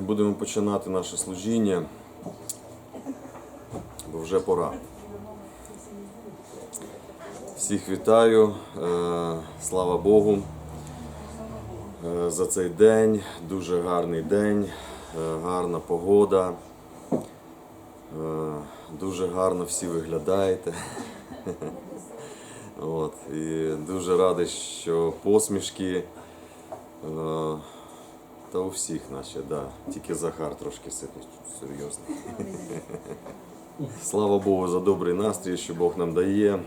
будемо починати наше служіння, бо вже пора. Всіх вітаю, е, слава Богу, е, за цей день. Дуже гарний день, е, гарна погода. Дуже гарно всі виглядаєте. От, і дуже радий, що посмішки. Е, Та у всіх наче, да. Тільки Захар трошки сидить серйозно. Слава Богу за добрий настрій, що Бог нам дає.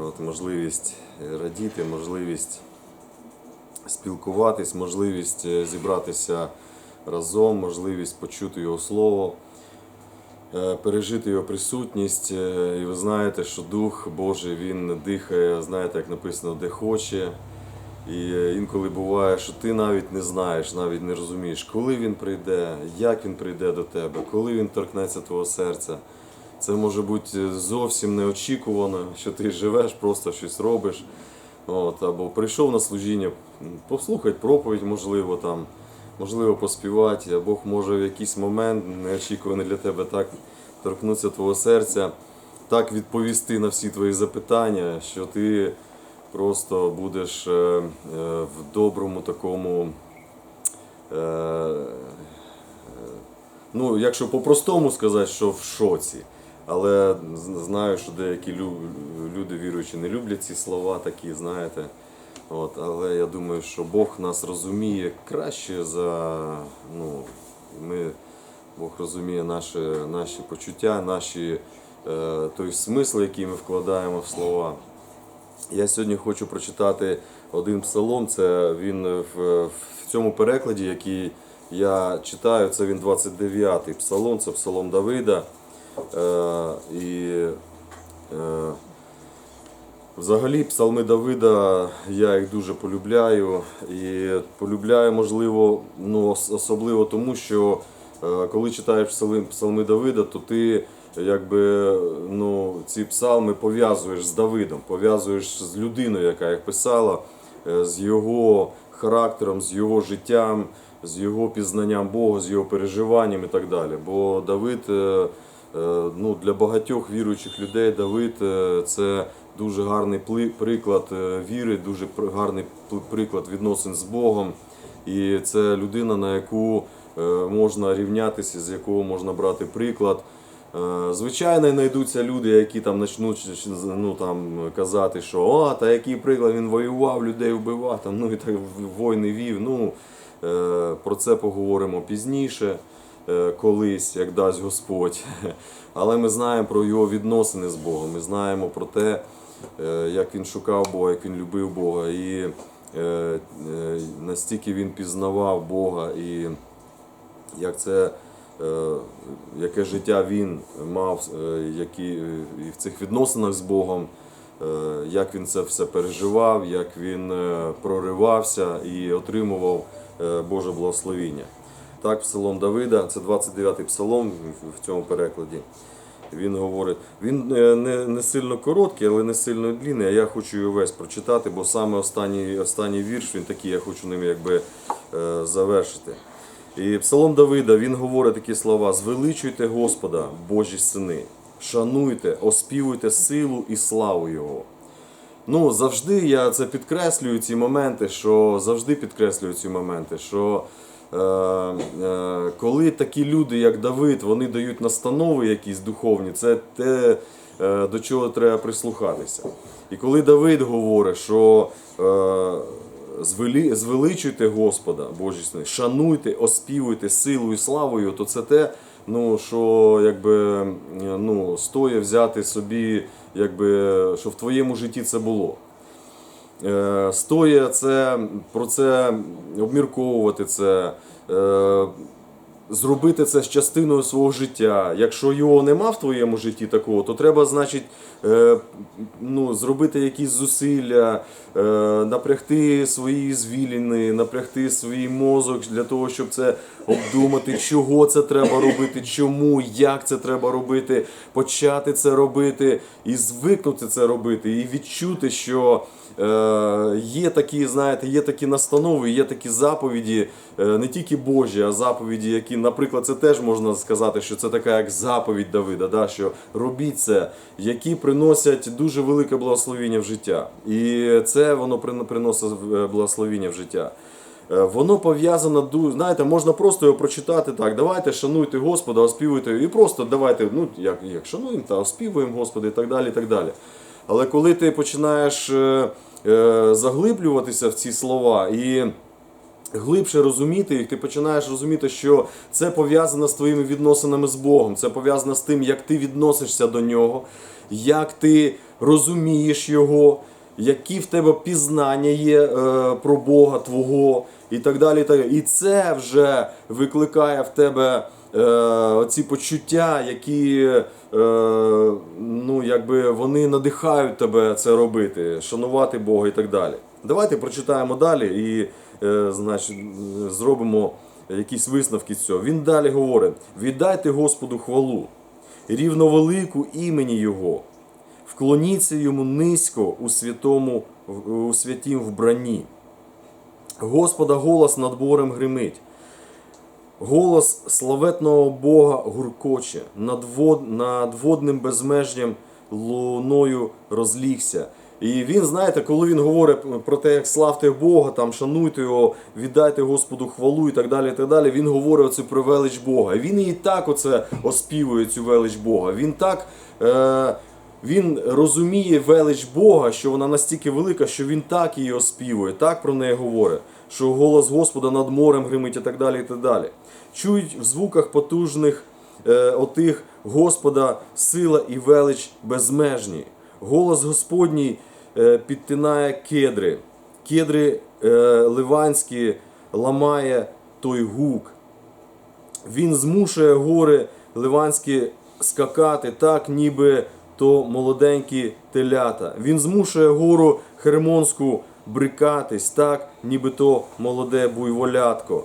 От, можливість радіти, можливість спілкуватись, можливість е, зібратися разом, можливість почути Його Слово, е, пережити Його присутність. Е, І ви знаєте, що Дух Божий Він дихає, знаєте, як написано, де хоче. І е, інколи буває, що ти навіть не знаєш, навіть не розумієш, коли він прийде, як він прийде до тебе, коли він торкнеться твого серця. Це може бути зовсім неочікувано, що ти живеш, просто щось робиш. От, або прийшов на служіння, послухати проповідь, можливо, там, можливо, поспівати, а Бог може в якийсь момент неочікуваний для тебе так торкнутися твого серця, так відповісти на всі твої запитання, що ти просто будеш е, е, в доброму такому. е, Ну, якщо по-простому сказати, що в шоці. Але знаю, що деякі люди віруючі не люблять ці слова такі, знаєте. От, але я думаю, що Бог нас розуміє краще за. Ну, ми, Бог розуміє наші, наші почуття, наші, е, той смисл, який ми вкладаємо в слова. Я сьогодні хочу прочитати один псалом. Це він в, в цьому перекладі, який я читаю, це він 29-й псалом, це псалом Давида. Е, і е, взагалі псалми Давида я їх дуже полюбляю. І полюбляю, можливо, ну, особливо тому, що е, коли читаєш псалми, Давида, то ти якби ну, ці псалми пов'язуєш з Давидом, пов'язуєш з людиною, яка їх писала, е, з його характером, з його життям, з його пізнанням Бога, з його переживанням і так далі. Бо Давид, е, е, ну, для багатьох віруючих людей, Давид це дуже гарний приклад віри, дуже гарний приклад відносин з Богом. І це людина, на яку можна рівнятися, з якого можна брати приклад. Е, Звичайно, знайдуться люди, які там почнуть ну, там, казати, що о, та який приклад він воював, людей вбивав, там, ну і так війни вів. Ну, е, про це поговоримо пізніше, е, колись, як дасть Господь. Але ми знаємо про його відносини з Богом. Ми знаємо про те, як він шукав Бога, як він любив Бога, і настільки він пізнавав Бога. і як це, яке життя він мав, е, які, е, і в цих відносинах з Богом, е, як він це все переживав, як він е, проривався і отримував е, Боже благословіння. Так, псалом Давида, це 29-й псалом в- цьому перекладі. Він говорить, він е, не, не сильно короткий, але не сильно длинний, а я хочу його весь прочитати, бо саме останній, останній вірш, він такий, я хочу ним якби е, завершити. І Псалом Давида він говорить такі слова: звеличуйте Господа, Божі сини, шануйте, оспівуйте силу і славу Його. Ну, завжди я це підкреслюю, ці моменти, що завжди підкреслюю ці моменти, що е, е, коли такі люди, як Давид, вони дають настанови якісь духовні, це те, е, до чого треба прислухатися. І коли Давид говорить, що е, звеличуйте Господа, Божі шануйте, оспівуйте силу і славою, то це те, ну, що якби, е, ну, стоїть взяти собі, якби, що в твоєму житті це було. Стоє це, про це обмірковувати це, е, зробити це з частиною свого життя. Якщо його нема в твоєму житті такого, то треба, значить, е, ну, зробити якісь зусилля, е, напрягти свої звіліни, напрягти свій мозок для того, щоб це обдумати, чого це треба робити, чому, як це треба робити, почати це робити і звикнути це робити, і відчути, що. Е, є такі, знаєте, є такі настанови, є такі заповіді, е, не тільки Божі, а заповіді, які, наприклад, це теж можна сказати, що це така як заповідь Давида, да, що робіть це, які приносять дуже велике благословіння в життя. І це воно приносить е, благословіння в життя. Воно пов'язано знаєте, можна просто його прочитати так. Давайте шануйте Господа, оспівуйте і просто давайте, ну як, як шануємо та оспівуємо Господа і так далі. і так далі. Але коли ти починаєш е, е, заглиблюватися в ці слова і глибше розуміти їх, ти починаєш розуміти, що це пов'язано з твоїми відносинами з Богом, це пов'язано з тим, як ти відносишся до нього, як ти розумієш його, які в тебе пізнання є е, про Бога Твого і так далі. І, це вже викликає в тебе е, оці почуття, які е, якби вони надихають тебе це робити, шанувати Бога і так далі. Давайте прочитаємо далі і е, значить, зробимо якісь висновки з цього. Він далі говорить: віддайте Господу хвалу, рівновелику імені Його, вклоніться йому низько у святому, у святім вбранні. Господа голос над борем гримить. Голос славетного Бога гуркоче, над, вод, над водним безмежням луною розлігся. І він, знаєте, коли він говорить про те, як славте Бога, там шануйте його, віддайте Господу хвалу і так далі. і так далі, Він говорить оце про велич Бога. Він і так оце оспівує цю велич Бога. Він так. Е- він розуміє велич Бога, що вона настільки велика, що він так її оспівує, так про неї говорить, що голос Господа над морем гримить і так далі. і так далі. Чують в звуках потужних е, отих Господа сила і велич безмежні. Голос Господній е, підтинає кедри. Кедри е, ливанські ламає той гук. Він змушує гори ливанські скакати так, ніби то молоденькі телята. Він змушує гору Хермонську брикатись так, ніби то молоде буйволятко.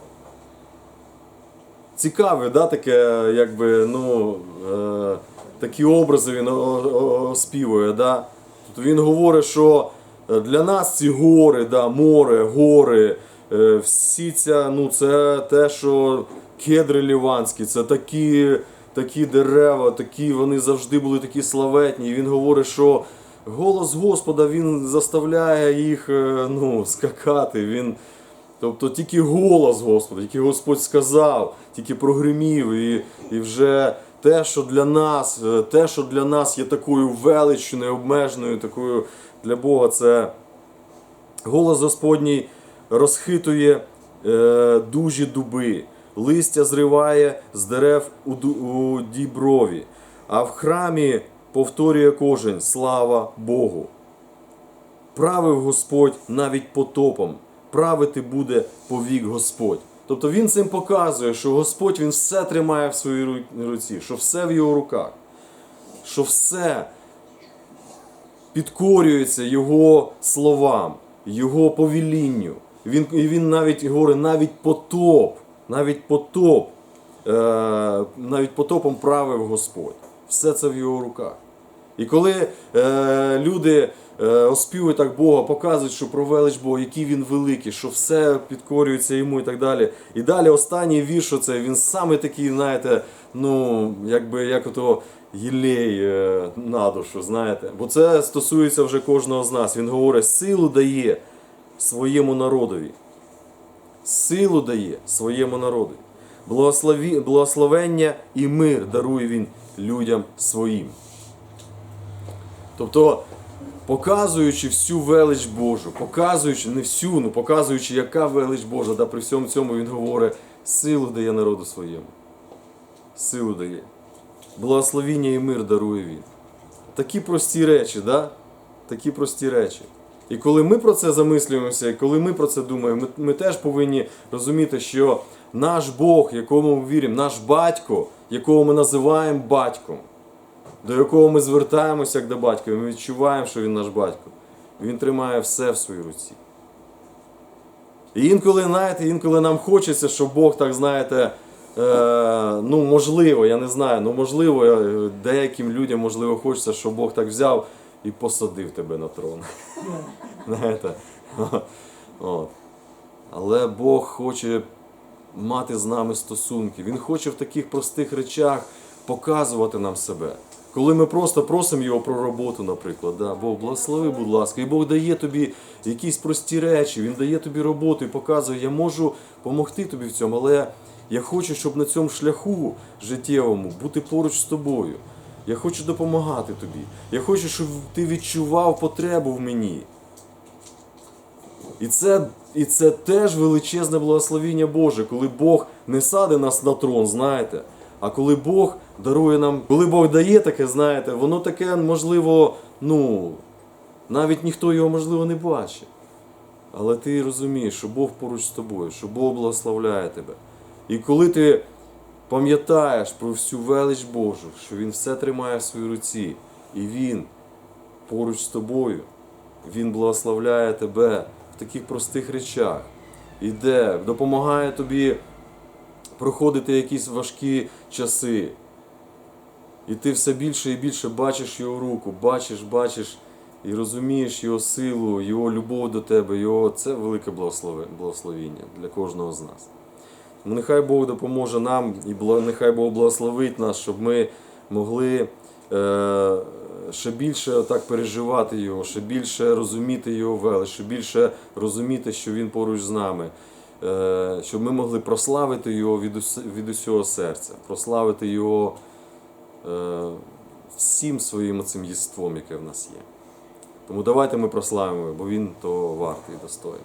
Цікаве, да, таке, якби, ну, е, такі образи він оспівує. Да? Тобто він говорить, що е, для нас ці гори, да, море, гори, е, всі ця, ну, це те, що кедри ліванські, це такі, такі дерева, такі, вони завжди були такі славетні. І він говорить, що голос Господа він заставляє їх е, ну, скакати. Він, Тобто тільки голос Господа, тільки Господь сказав, тільки прогримів, і, і вже те, що для нас, е, те, що для нас є такою величчю, необмеженою, такою для Бога, це голос Господній розхитує е, дужі дуби, листя зриває з дерев у, у діброві, а в храмі повторює кожен слава Богу. Правив Господь навіть потопом, правити буде повік Господь. Тобто він цим показує, що Господь він все тримає в своїй руці, що все в його руках, що все підкорюється його словам, його повелінню. Він, і він навіть говорить, навіть потоп, навіть потоп, е, навіть потопом правив Господь. Все це в його руках. І коли е, люди е, оспівують так Бога, показують, що про велич Бога, який він великий, що все підкорюється йому і так далі. І далі останній вірш, оце, він саме такий, знаєте, ну, якби як ото єлей е, на душу, знаєте. Бо це стосується вже кожного з нас. Він говорить, силу дає своєму народові. Силу дає своєму народу. Благослові, благословення і мир дарує він людям своїм. Тобто, показуючи всю велич Божу, показуючи не всю, ну показуючи, яка велич Божа, да при всьому цьому він говорить, силу дає народу своєму. Силу дає. Благословіння і мир дарує він. Такі прості речі, да? Такі прості речі. І коли ми про це замислюємося, і коли ми про це думаємо, ми, ми теж повинні розуміти, що наш Бог, якому ми віримо, наш батько, якого ми називаємо батьком, до якого ми звертаємося як до батька, і ми відчуваємо, що він наш батько. Він тримає все в своїй руці. І інколи, знаєте, інколи нам хочеться, щоб Бог так, знаєте, е, ну можливо, я не знаю, ну можливо, е, деяким людям можливо хочеться, щоб Бог так взяв і посадив тебе на трон. Знаєте? Але Бог хоче мати з нами стосунки. Він хоче в таких простих речах показувати нам себе. Коли ми просто просимо його про роботу, наприклад, да, Бог благослови, будь ласка, і Бог дає тобі якісь прості речі, Він дає тобі роботу і показує, я можу допомогти тобі в цьому, але я хочу, щоб на цьому шляху життєвому бути поруч з тобою. Я хочу допомагати тобі. Я хочу, щоб ти відчував потребу в мені. І це, і це теж величезне благословіння Боже, коли Бог не садить нас на трон, знаєте. А коли Бог дарує нам, коли Бог дає таке, знаєте, воно таке, можливо, ну, навіть ніхто його, можливо, не бачить. Але ти розумієш, що Бог поруч з тобою, що Бог благословляє тебе. І коли ти пам'ятаєш про всю велич Божу, що Він все тримає в своїй руці, і Він поруч з тобою, Він благословляє тебе в таких простих речах, іде, допомагає тобі проходити якісь важкі часи. І ти все більше і більше бачиш його руку, бачиш, бачиш і розумієш його силу, його любов до тебе, його це велике благословіння для кожного з нас. Тому нехай Бог допоможе нам і нехай Бог благословить нас, щоб ми могли е, ще більше так переживати Його, ще більше розуміти Його велич, ще більше розуміти, що Він поруч з нами. Е, щоб ми могли прославити Його від, ус- від усього серця, прославити Його всім своїм цим єством, яке в нас є. Тому давайте ми прославимо, бо Він то вартий достойний.